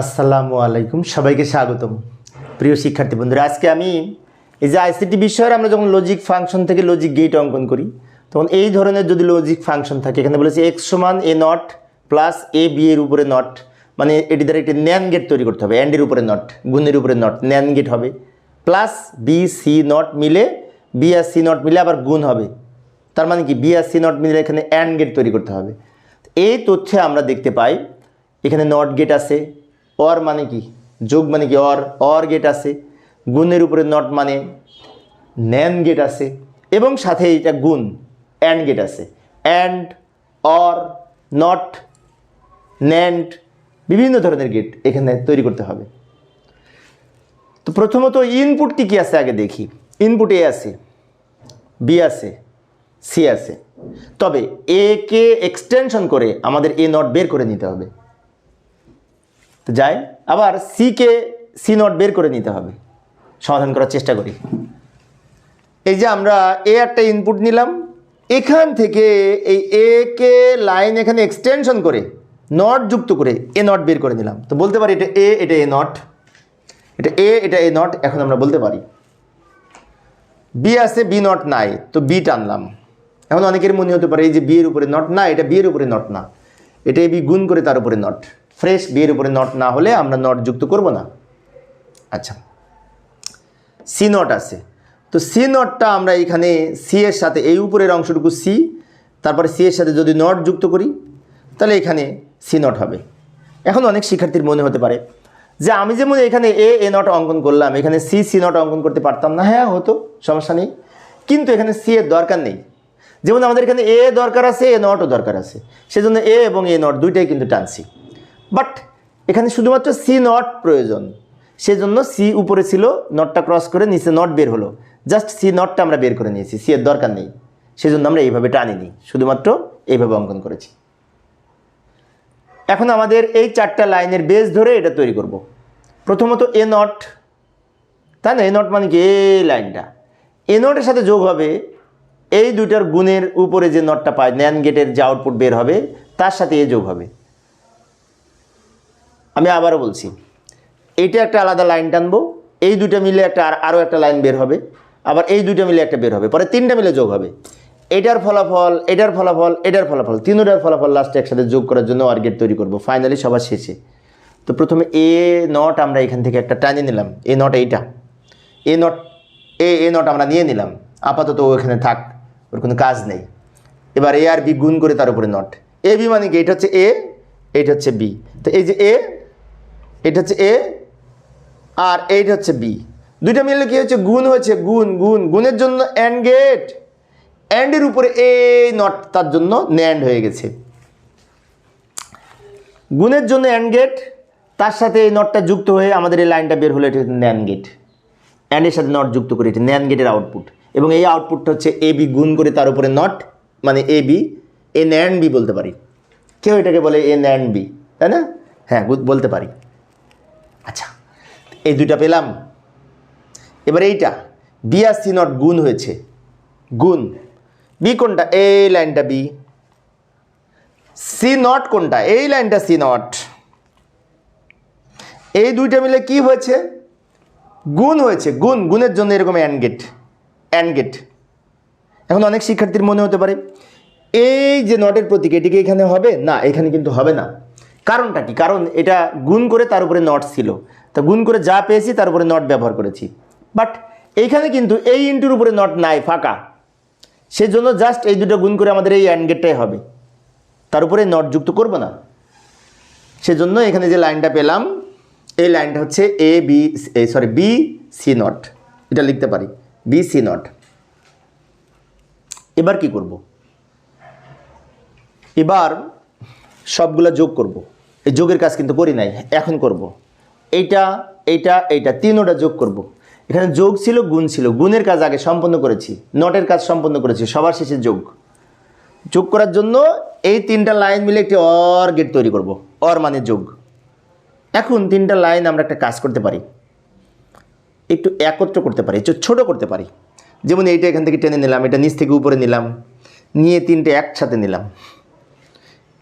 আসসালামু আলাইকুম, সবাইকে স্বাগতম। প্রিয় শিক্ষার্থী বন্ধুরা, আজকে আমি এই যে আইসিটি বিষয়ের আমরা যখন লজিক ফাংশন থেকে লজিক গেট অঙ্কন করি, তখন এই ধরনের যদি লজিক ফাংশন থাকে, এখানে বলেছে এক্স সমান A not plus A B এর উপরে নট মানে এটি দ্বারা একটি ন্যান গেট তৈরি করতে হবে অ্যান্ডের উপরে নট গুণের উপরে নট ন্যান গেট হবে। প্লাস বি সি নট মিলে বি আর সি নট মিলে আবার গুণ হবে। তার মানে কি? বি আর সি নট মিলে এখানে অ্যান্ড গেট তৈরি করতে হবে। এই তথ্যে আমরা দেখতে পাই, এখানে নট গেট আছে অর মানে কি? যোগ মানে কি? অর অর গেট আছে, গুণের উপরে নট মানে ন্যান গেট আছে, এবং সাথে এটা গুণ অ্যান্ড গেট আছে। অ্যান্ড অর নট ন্যান্ড বিভিন্ন ধরনের গেট এখানে তৈরি করতে হবে। তো প্রথমত ইনপুট কী কী আছে আগে দেখি। ইনপুট এ আছে বি আছে সি আছে। তবে এ কে এক্সটেনশন করে আমাদের এ নট বের করে নিতে হবে। তো যাই, আবার সি কে সি নট বের করে নিতে হবে। সমাধান করার চেষ্টা করি। এই যে আমরা এ একটা ইনপুট নিলাম, এখান থেকে এই এ কে লাইন এখানে এক্সটেনশন করে নট যুক্ত করে এ নট বের করে নিলাম। তো বলতে পারি এটা এ এটা এ নট এটা এ এটা এ নট এখন আমরা বলতে পারি। বি আছে বি নট নাই, তো বি টানলাম। এখন অনেকের মনে হতে পারে এই যে বিয়ের উপরে নট না, এটা বিয়ের উপরে নট না। এটা এ বি গুণ করে তার উপরে নট ফ্রেশ বিয়ের উপরে নট না হলে আমরা নট যুক্ত করব না। আচ্ছা। সি নট আছে। তো সি নটটা আমরা এখানে সি এর সাথে, এই উপরের অংশটুকু সি, তারপরে সি এর সাথে যদি নট যুক্ত করি, তাহলে এখানে সি নট হবে। এখন অনেক শিক্ষার্থীর মনে হতে পারে যে আমি যেমন এখানে এ এ নট অঙ্কন করলাম, এখানে সি সি নট অঙ্কন করতে পারতাম না। হ্যাঁ হতো, সমস্যা নেই। কিন্তু এখানে সি এর দরকার নেই। যেমন আমাদের এখানে এ দরকার আছে, এ নটও দরকার আছে। সেজন্য এ এবং এ নট দুইটাই কিন্তু টানছি। বাট এখানে শুধুমাত্র সি নট প্রয়োজন। সেজন্য সি উপরে ছিল নটটা ক্রস করে নিচে নট বের হলো। জাস্ট সি নটটা আমরা বের করে নিয়েছি, সি এর দরকার নেই। সেজন্য আমরা এইভাবে টানিনি, শুধুমাত্র এইভাবে অঙ্কন করেছি। এখন আমাদের এই চারটা লাইনের বেস ধরে এটা তৈরি করব। প্রথমত এ নট, তাই না? এ নট মানে কি? এই লাইনটা। এ নটের সাথে যোগ হবে এই দুইটার গুণের উপরে যে নটটা পায় ন্যান গেটের যে আউটপুট বের হবে, তার সাথে এ যোগ হবে। আমি আবারও বলছি এটা একটা আলাদা লাইন টানবো, এই দুইটা মিলে একটা আর আরও একটা লাইন বের হবে, আবার এই দুইটা মিলে একটা বের হবে, পরে তিনটা মিলে যোগ হবে। এটার ফলাফল এটার ফলাফল এটার ফলাফল, তিনটার ফলাফল লাস্টে একসাথে যোগ করার জন্য আর গেট তৈরি করব। ফাইনালি সবার শেষে। তো প্রথমে এ নট আমরা এখান থেকে একটা টানিয়ে নিলাম। এ নট এইটা। এ নট এ এ নট আমরা নিয়ে নিলাম। আপাতত ও এখানে থাক, ওর কোনো কাজ নেই। এবার এ আর বি গুণ করে তার উপরে নট এ বি মানে কি? এটা হচ্ছে এ এটা হচ্ছে বি তো এই যে এ এটা হচ্ছে এ আর এইটা হচ্ছে বি। দুইটা মিললে কি হচ্ছে গুণ হয়েছে। গুণ গুণ। গুণের জন্য অ্যান্ড গেট অ্যান্ডের উপরে এ নট তার জন্য ন্যান্ড হয়ে গেছে। গুণের জন্য অ্যান্ড গেট তার সাথে এই নটটা যুক্ত হয়ে আমাদের এই লাইনটা বের হলো, এটা ন্যান গেট অ্যান্ডের সাথে নট যুক্ত করে, এটা ন্যান গেটের আউটপুট এবং এই আউটপুটটা হচ্ছে এ বি গুণ করে তার উপরে নট মানে A B A NAND B বলতে পারি। কেউ এটাকে বলে এ ন্যান বি তাই না? হ্যাঁ বলতে পারি। আচ্ছা এই দুইটা পেলাম। এবার এইটা বি আর সি নট গুণ হয়েছে। গুণ। বি কোনটা? এই লাইনটা বি সি নট কোনটা? এই লাইনটা সি নট এই দুইটা মিলে কি হয়েছে? গুণ হয়েছে। গুণ, গুণের জন্য এরকম অ্যান্ড গেট অ্যান্ড গেট এখন অনেক শিক্ষার্থীর মনে হতে পারে, এই যে নটের প্রতীক, এটিকে এখানে হবে? না, এখানে কিন্তু হবে না। কারণটা কি? কারণ এটা গুণ করে তার উপরে নট ছিল। তা গুণ করে যা পেয়েছি তার উপরে নট ব্যবহার করেছি। বাট এইখানে কিন্তু এই ইন্টুর উপরে নট নাই, ফাঁকা। সেজন্য জাস্ট এই দুটো গুণ করে আমাদের এই অ্যান্ড গেটটাই হবে। তার উপরে নট যুক্ত করব না। সেজন্য এখানে যে লাইনটা পেলাম, এই লাইনটা হচ্ছে A B A sorry B C not এটা লিখতে পারি। বি সি নট এবার কি করব? এবার সবগুলা যোগ করব। এই যোগের কাজ কিন্তু করি নাই, এখন করব। এইটা এইটা এইটা, তিনোটা যোগ করব। এখানে যোগ ছিল, গুণ ছিল। গুণের কাজ আগে সম্পন্ন করেছি, নটের কাজ সম্পন্ন করেছি, সবার শেষে যোগ। যোগ করার জন্য এই তিনটা লাইন মিলে একটি অর গেট তৈরি করব। অর মানে যোগ। এখন তিনটা লাইন আমরা একটা কাজ করতে পারি। একটু একত্র করতে পারি, একটু ছোটো করতে পারি। যেমন এইটা এখান থেকে টেনে নিলাম, এটা নিচ থেকে উপরে নিলাম, নিয়ে তিনটে একসাথে নিলাম।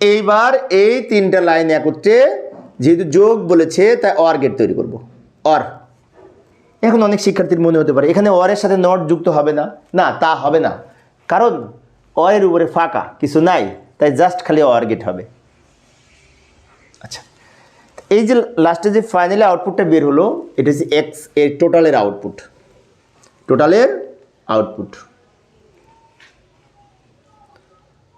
এইবার এই তিনটা লাইন একত্রে যেহেতু যোগ বলেছে, তাই অর গেট তৈরি করব। অর এখন অনেক শিক্ষার্থীর মনে হতে পারে, এখানে অরের সাথে নট যুক্ত হবে না। না, তা হবে না। কারণ অয়ের উপরে ফাঁকা, কিছু নাই, তাই জাস্ট খালি অর গেট হবে। আচ্ছা। এই যে লাস্টে যে ফাইনালি আউটপুটটা বের হলো, এটা হচ্ছে এক্সের টোটালের আউটপুট টোটালের আউটপুট তো